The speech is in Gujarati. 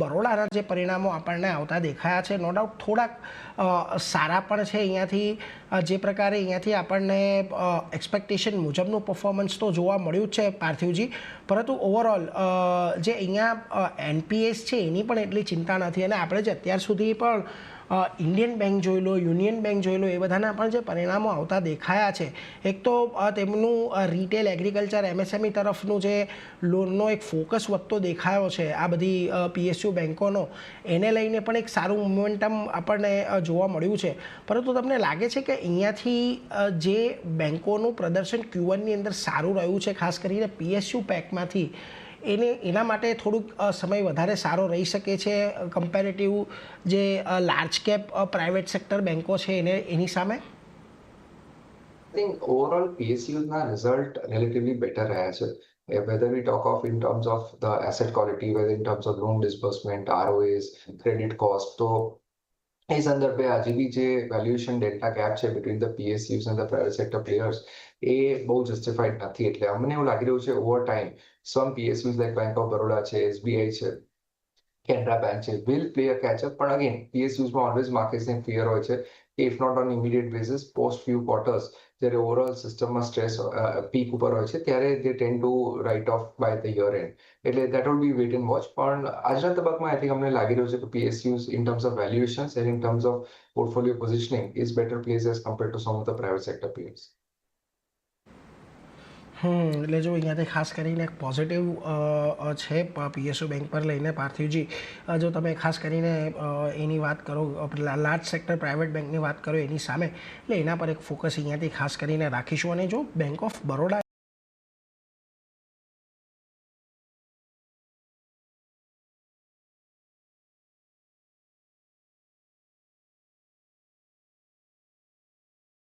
બરોડાના જે પરિણામો આપણને આવતા દેખાયા છે નો ડાઉટ થોડાક સારા પણ છે અહીંયાથી. જે પ્રકારે અહીંયાથી આપણને એક્સપેક્ટેશન મુજબનું પરફોર્મન્સ તો જોવા મળ્યું જ છે પાર્થિવજી. પરંતુ ઓવરઓલ જે અહીંયા એનપીએસ છે એની પણ એટલી ચિંતા નથી. અને આપણે જે અત્યાર સુધી પણ ઇન્ડિયન બેંક જોઈ લો, યુનિયન બેંક જોઈ લો, એ બધાના પણ જે પરિણામો આવતા દેખાયા છે. એક તો તેમનું રિટેલ એગ્રીકલ્ચર એમએસએમઈ તરફનું જે લોનનો એક ફોકસ વધતો દેખાયો છે, આ બધી પીએસયુ બેન્કોનો એને લઈને પણ એક સારું મોમેન્ટમ આપણને જોવા મળ્યું છે. પરંતુ તમને લાગે છે કે અહીંયાથી જે બેન્કોનું પ્રદર્શન ક્યુવનની અંદર સારું રહ્યું છે, ખાસ કરીને પીએસયુ પેકમાંથી એને એના માટે થોડુંક સમય વધારે સારો રહી શકે છે કમ્પેરેટિવ જે લાર્જ કેપ પ્રાઇવેટ સેક્ટર બેન્કો છે એને એની સામે I think overall PSUs ના result relatively better રહ્યા છે. Eh, Whether we talk of in terms of the asset quality, whether in terms of loan disbursement, ROAs, credit cost, તો એ સંદર્ભે આજે બી જે વેલ્યુએશન ડેટા ગેપ છે between the PSUs and the private sector players એ બહુ જસ્ટિફાઈડ નથી. એટલે અમને એવું લાગી રહ્યું છે over time some PSUs like bank of Baroda છે એસબીઆઈ છે કેનરા બેન્ક છે. Will play a catch up પણ અગેન પીએસયુઝમાં ઓલવેઝ માર્કેટની ફિયર હોય છે. If not on immediate basis post few quarters જ્યારે ઓવરઓલ સિસ્ટમમાં સ્ટ્રેસ પીક ઉપર હોય છે, ત્યારે દે tend to write off by the year end એટલે that will be wait and watch પણ આજના તબક્કામાં આઈ થિંક અમને લાગી રહ્યું છે કે PSUs in terms of valuations and in terms of portfolio positioning is better place as compare to some of the private sector peers. એટલે જો અહીંયાથી ખાસ કરીને એક પોઝિટિવ છે પીએસયુ બેંક પર લઈને પાર્થિવજી જો તમે ખાસ કરીને એની વાત કરો લાર્જ સેક્ટર પ્રાઇવેટ બેંકની વાત કરો એની સામે, એટલે એના પર એક ફોકસ અહીંયાથી ખાસ કરીને રાખીશું. અને જો બેંક ઓફ બરોડા